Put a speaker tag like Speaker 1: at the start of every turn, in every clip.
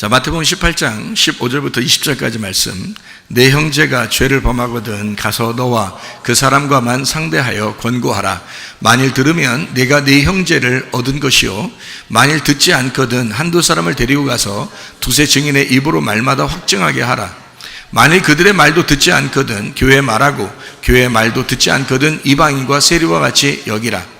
Speaker 1: 자, 마태복음 18장 15절부터 20절까지 말씀. 내 형제가 죄를 범하거든 가서 너와 그 사람과만 상대하여 권고하라. 만일 들으면 내가 네 형제를 얻은 것이요. 만일 듣지 않거든 한두 사람을 데리고 가서 두세 증인의 입으로 말마다 확증하게 하라. 만일 그들의 말도 듣지 않거든 교회 말하고 교회 말도 듣지 않거든 이방인과 세리와 같이 여기라.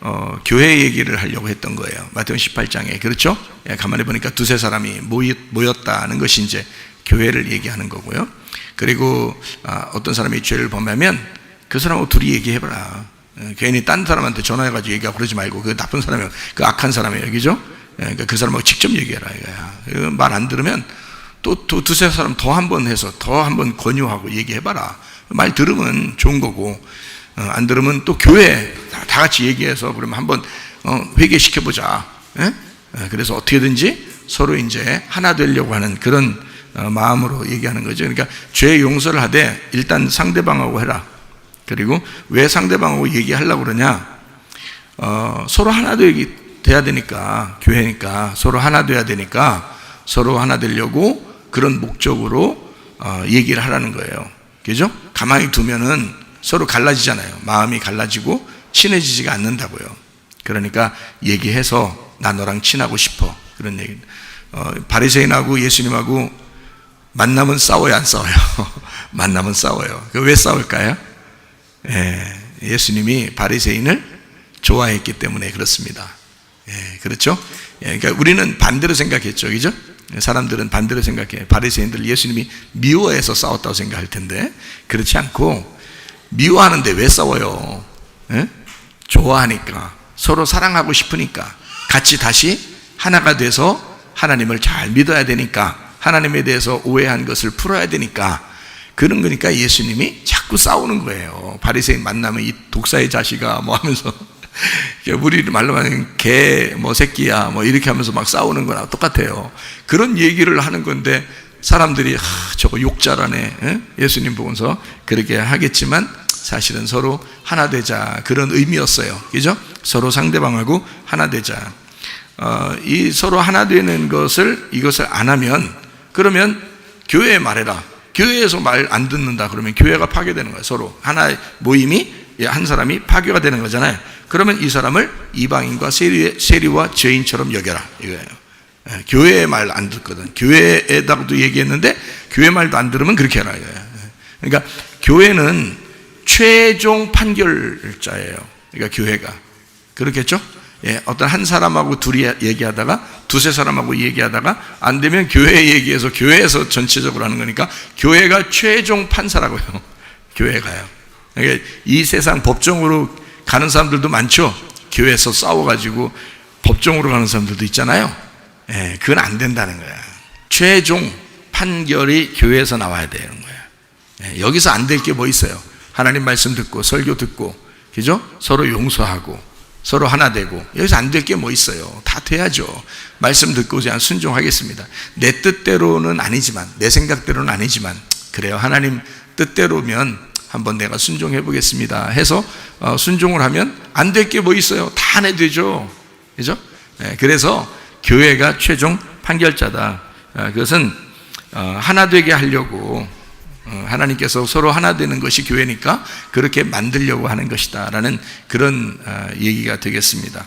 Speaker 1: 어, 교회 얘기를 하려고 했던 거예요. 마태복음 18장에 그렇죠? 예, 가만히 보니까 두세 사람이 모였다는 것이 이제 교회를 얘기하는 거고요. 그리고 아, 어떤 사람이 죄를 범하면 그 사람하고 둘이 얘기해봐라. 예, 괜히 딴 사람한테 전화해가지고 얘기하고 그러지 말고 그 나쁜 사람이에요. 그 악한 사람이에요. 그죠? 예, 그러니까 그 사람하고 직접 얘기해라 이거야. 말 안 들으면 또, 또 두세 사람 더 한 번 해서 더 한 번 권유하고 얘기해봐라. 말 들으면 좋은 거고 어, 안 들으면 또 교회 다 같이 얘기해서 그러면 한번 어, 회개시켜 보자. 예? 그래서 어떻게든지 서로 이제 하나 되려고 하는 그런 어, 마음으로 얘기하는 거죠. 그러니까 죄 용서를 하되 일단 상대방하고 해라. 그리고 왜 상대방하고 얘기하려고 그러냐? 어, 서로 하나 되기 돼야 되니까 교회니까 서로 하나 돼야 되니까 서로 하나 되려고 그런 목적으로 어, 얘기를 하라는 거예요. 그죠? 가만히 두면은 서로 갈라지잖아요. 마음이 갈라지고 친해지지가 않는다고요. 그러니까 얘기해서 나 너랑 친하고 싶어. 그런 얘기. 어, 바리새인하고 예수님하고 만나면 싸워요, 안 싸워요? 만나면 싸워요. 왜 싸울까요? 예, 예수님이 바리새인을 좋아했기 때문에 그렇습니다. 예, 그렇죠? 예, 그러니까 우리는 반대로 생각했죠, 그죠? 사람들은 반대로 생각해. 바리새인들 예수님이 미워해서 싸웠다고 생각할 텐데 그렇지 않고 미워하는데 왜 싸워요? 예? 좋아하니까 서로 사랑하고 싶으니까 같이 다시 하나가 돼서 하나님을 잘 믿어야 되니까 하나님에 대해서 오해한 것을 풀어야 되니까 그런 거니까 예수님이 자꾸 싸우는 거예요. 바리새인 만나면 이 독사의 자식아 뭐 하면서 우리 말로 하면 개뭐 새끼야 뭐 이렇게 하면서 막 싸우는 거나 똑같아요. 그런 얘기를 하는 건데 사람들이 하, 저거 욕자라네 예? 예수님 보면서 그렇게 하겠지만 사실은 서로 하나 되자 그런 의미였어요. 그죠? 서로 상대방하고 하나 되자. 어, 이 서로 하나 되는 것을 이것을 안 하면 그러면 교회에 말해라. 교회에서 말 안 듣는다 그러면 교회가 파괴되는 거예요. 서로 하나 모임이 한 사람이 파괴가 되는 거잖아요. 그러면 이 사람을 이방인과 세리, 세리와 죄인처럼 여겨라 이거예요. 예, 교회 말안 듣거든. 교회에다가도 얘기했는데 교회 말도 안 들으면 그렇게 해라 이거예요. 예. 그러니까 교회는 최종 판결자예요. 그러니까 교회가 그렇겠죠? 예, 어떤 한 사람하고 둘이 얘기하다가 두세 사람하고 얘기하다가 안 되면 교회 얘기해서 교회에서 전체적으로 하는 거니까 교회가 최종 판사라고요. 교회가요. 그러니까 이 세상 법정으로 가는 사람들도 많죠. 교회에서 싸워가지고 법정으로 가는 사람들도 있잖아요. 예, 그건 안 된다는 거야. 최종 판결이 교회에서 나와야 되는 거야. 예, 여기서 안 될 게 뭐 있어요? 하나님 말씀 듣고 설교 듣고, 그죠? 서로 용서하고 서로 하나 되고 여기서 안 될 게 뭐 있어요? 다 돼야죠. 말씀 듣고 그냥 순종하겠습니다. 내 뜻대로는 아니지만 내 생각대로는 아니지만 그래요. 하나님 뜻대로면 한번 내가 순종해 보겠습니다. 해서 어, 순종을 하면 안 될 게 뭐 있어요? 다 안 되죠. 그죠? 네, 그래서 교회가 최종 판결자다. 어, 그것은 어, 하나 되게 하려고 하나님께서 서로 하나 되는 것이 교회니까 그렇게 만들려고 하는 것이다라는 그런 얘기가 되겠습니다.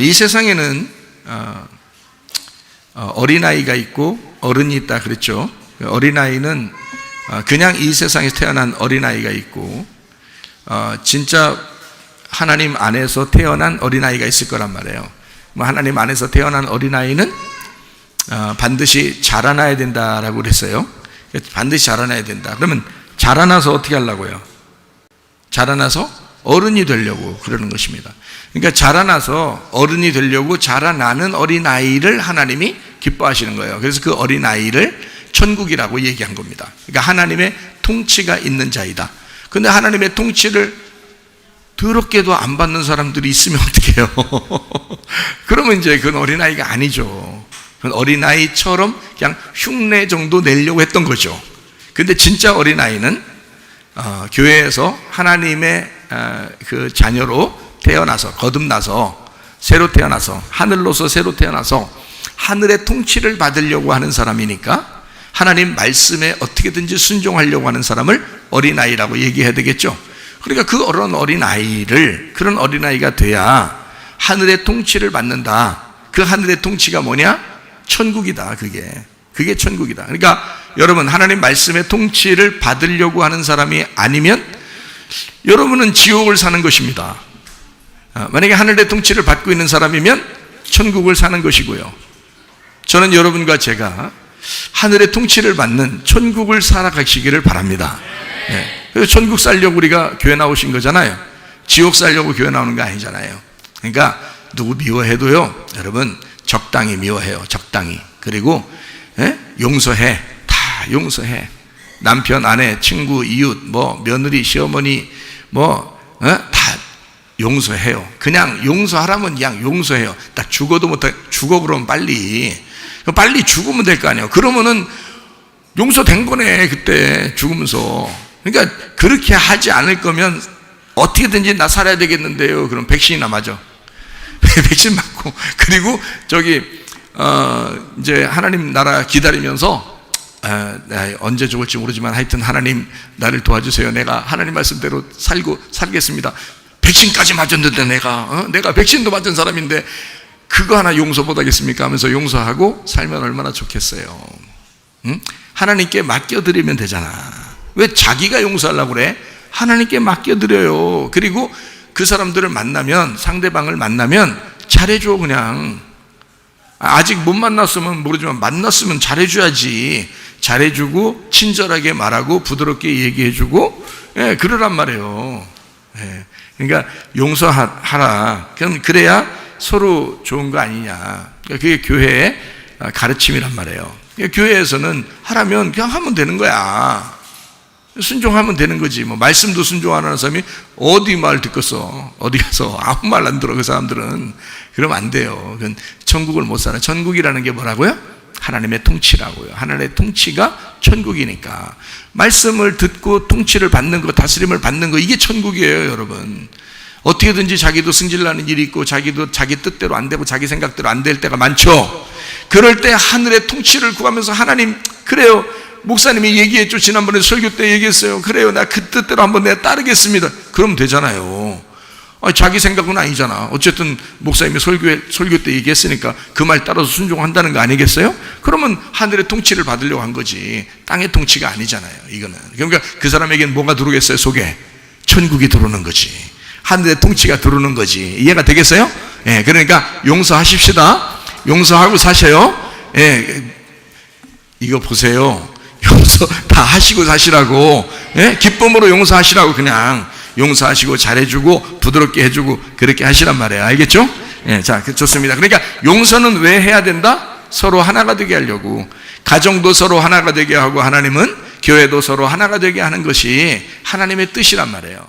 Speaker 1: 이 세상에는 어린아이가 있고 어른이 있다 그랬죠. 어린아이는 그냥 이 세상에서 태어난 어린아이가 있고 진짜 하나님 안에서 태어난 어린아이가 있을 거란 말이에요. 뭐 하나님 안에서 태어난 어린아이는 반드시 자라나야 된다라고 그랬어요. 반드시 자라나야 된다. 그러면 자라나서 어떻게 하려고요? 자라나서 어른이 되려고 그러는 것입니다. 그러니까 자라나서 어른이 되려고 자라나는 어린아이를 하나님이 기뻐하시는 거예요. 그래서 그 어린아이를 천국이라고 얘기한 겁니다. 그러니까 하나님의 통치가 있는 자이다. 근데 하나님의 통치를 더럽게도 안 받는 사람들이 있으면 어떡해요? 그러면 이제 그건 어린아이가 아니죠. 어린아이처럼 그냥 흉내 정도 내려고 했던 거죠. 근데 진짜 어린아이는 어, 교회에서 하나님의 어, 그 자녀로 태어나서 거듭나서 새로 태어나서 하늘로서 새로 태어나서 하늘의 통치를 받으려고 하는 사람이니까 하나님 말씀에 어떻게든지 순종하려고 하는 사람을 어린아이라고 얘기해야 되겠죠. 그러니까 그 어른 어린아이를 그런 어린아이가 돼야 하늘의 통치를 받는다. 그 하늘의 통치가 뭐냐? 천국이다. 그게. 그게 천국이다. 그러니까 여러분 하나님 말씀의 통치를 받으려고 하는 사람이 아니면 여러분은 지옥을 사는 것입니다. 아, 만약에 하늘의 통치를 받고 있는 사람이면 천국을 사는 것이고요. 저는 여러분과 제가 하늘의 통치를 받는 천국을 살아가시기를 바랍니다. 네. 그래서 천국 살려고 우리가 교회 나오신 거잖아요. 지옥 살려고 교회 나오는 거 아니잖아요. 그러니까 누구 미워해도요, 여러분 적당히 미워해요. 적당히. 그리고 예? 용서해. 다 용서해. 남편, 아내, 친구, 이웃, 뭐 며느리, 시어머니, 뭐 어? 다 용서해요. 그냥 용서하라면 그냥 용서해요. 딱 죽어도 못해 죽어 그러면 빨리 빨리 죽으면 될 거 아니에요. 그러면은 용서된 거네 그때 죽으면서. 그러니까 그렇게 하지 않을 거면 어떻게든지 나 살아야 되겠는데요. 그럼 백신이나 맞아. 백신 맞고 그리고 저기 어 이제 하나님 나라 기다리면서 아, 나 언제 죽을지 모르지만 하여튼 하나님 나를 도와주세요. 내가 하나님 말씀대로 살고 살겠습니다. 백신까지 맞았는데 내가 어? 내가 백신도 맞은 사람인데 그거 하나 용서 못하겠습니까? 하면서 용서하고 살면 얼마나 좋겠어요. 응? 하나님께 맡겨드리면 되잖아. 왜 자기가 용서하려고 그래? 하나님께 맡겨드려요. 그리고 그 사람들을 만나면 상대방을 만나면 잘해줘 그냥. 아직 못 만났으면 모르지만 만났으면 잘해줘야지. 잘해주고 친절하게 말하고 부드럽게 얘기해주고 예, 그러란 말이에요. 예. 그러니까 용서하라. 그럼 그래야 서로 좋은 거 아니냐. 그러니까 그게 교회의 가르침이란 말이에요. 그러니까 교회에서는 하라면 그냥 하면 되는 거야. 순종하면 되는 거지. 뭐 말씀도 순종 안 하는 사람이 어디 말 듣겠어? 어디 가서 아무 말 안 들어 그 사람들은 그러면 안 돼요. 그건 천국을 못 살아. 천국이라는 게 뭐라고요? 하나님의 통치라고요. 하나님의 통치가 천국이니까 말씀을 듣고 통치를 받는 거, 다스림을 받는 거 이게 천국이에요, 여러분. 어떻게든지 자기도 승질나는 일이 있고 자기도 자기 뜻대로 안 되고 자기 생각대로 안 될 때가 많죠. 그럴 때 하늘의 통치를 구하면서 하나님 그래요. 목사님이 얘기했죠. 지난번에 설교 때 얘기했어요. 그래요. 나 그 뜻대로 한번 내가 따르겠습니다. 그럼 되잖아요. 아니, 자기 생각은 아니잖아. 어쨌든 목사님이 설교에, 설교 때 얘기했으니까 그 말 따라서 순종한다는 거 아니겠어요? 그러면 하늘의 통치를 받으려고 한 거지. 땅의 통치가 아니잖아요. 이거는. 그러니까 그 사람에겐 뭐가 들어오겠어요? 속에? 천국이 들어오는 거지. 하늘의 통치가 들어오는 거지. 이해가 되겠어요? 예, 그러니까 용서하십시다. 용서하고 사셔요. 예, 이거 보세요. 용서 다 하시고 사시라고. 예? 기쁨으로 용서하시라고 그냥. 용서하시고 잘해주고 부드럽게 해주고 그렇게 하시란 말이에요. 알겠죠? 예, 자, 그 좋습니다. 그러니까 용서는 왜 해야 된다? 서로 하나가 되게 하려고. 가정도 서로 하나가 되게 하고 하나님은 교회도 서로 하나가 되게 하는 것이 하나님의 뜻이란 말이에요.